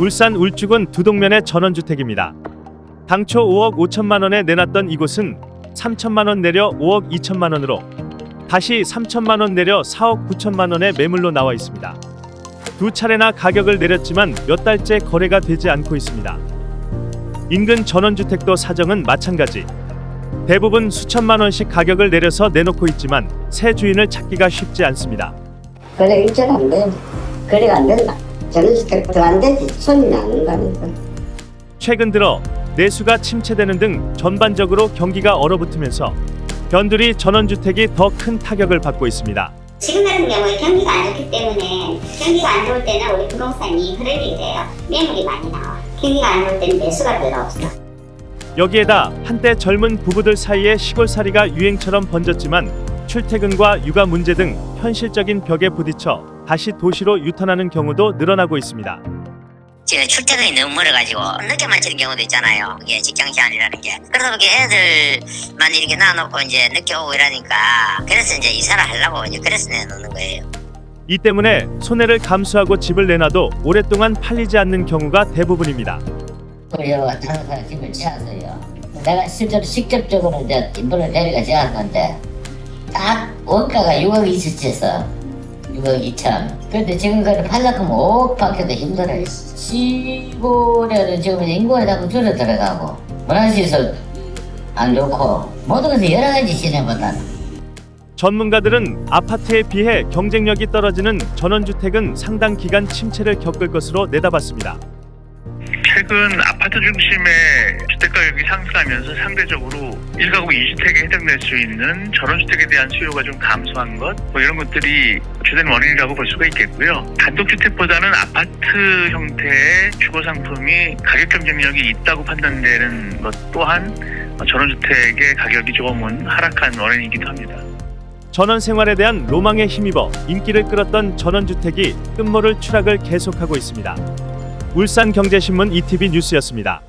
울산 울주군 두동면의 전원주택입니다. 당초 5억 5천만 원에 내놨던 이곳은 3천만 원 내려 5억 2천만 원으로 다시 3천만 원 내려 4억 9천만 원의 매물로 나와 있습니다. 두 차례나 가격을 내렸지만 몇 달째 거래가 되지 않고 있습니다. 인근 전원주택도 사정은 마찬가지. 대부분 수천만 원씩 가격을 내려서 내놓고 있지만 새 주인을 찾기가 쉽지 않습니다. 거래 일절 안 돼. 거래가 안 된다. 저는 주택도 안 되지. 손이 안 온다니까. 최근 들어 내수가 침체되는 등 전반적으로 경기가 얼어붙으면서 변두리 전원주택이 더 큰 타격을 받고 있습니다. 지금 같은 경우에 경기가 안 좋기 때문에 경기가 안 좋을 때는 우리 부동산이 흐름이 돼요. 매물이 많이 나와. 경기가 안 좋을 때는 매수가 별로 없어. 여기에다 한때 젊은 부부들 사이에 시골살이가 유행처럼 번졌지만 출퇴근과 육아 문제 등 현실적인 벽에 부딪혀 다시 도시로 유턴하는 경우도 늘어나고 있습니다. 지금 출퇴근이 너무 멀어가지고 늦게 마치는 경우도 있잖아요. 이게 직장 시간이라는 게. 그러다 보니까 애들만 이렇게 놔놓고 이제 늦게 오고 이러니까 그래서 이제 이사를 하려고 이제 그래서 내놓는 거예요. 이 때문에 손해를 감수하고 집을 내놔도 오랫동안 팔리지 않는 경우가 대부분입니다. 우리가 다른 사람 집을 지었어요. 내가 실제로 직접적으로 이제 인물을 데리고 지었는데 딱 원가가 6억 2천에서 6억 2천. 근데 지금 그걸 팔려면 5억 밖에도 힘들어요. 시골에는 지금 인구가 자꾸 줄어 들어가고 문화시설 안 좋고 모든 것이 여러 가지 시내보다는 전문가들은 아파트에 비해 경쟁력이 떨어지는 전원주택은 상당 기간 침체를 겪을 것으로 내다봤습니다. 최근 아파트 중심의 주택 가격이 상승하면서 상대적으로 1가구 2주택에 해당될 수 있는 전원주택에 대한 수요가 좀 감소한 것, 뭐 이런 것들이 주된 원인이라고 볼 수가 있겠고요. 단독주택보다는 아파트 형태의 주거 상품이 가격 경쟁력이 있다고 판단되는 것 또한 전원주택의 가격이 조금은 하락한 원인이기도 합니다. 전원 생활에 대한 로망에 힘입어 인기를 끌었던 전원주택이 끝모를 추락을 계속하고 있습니다. 울산경제신문 ETV 뉴스였습니다.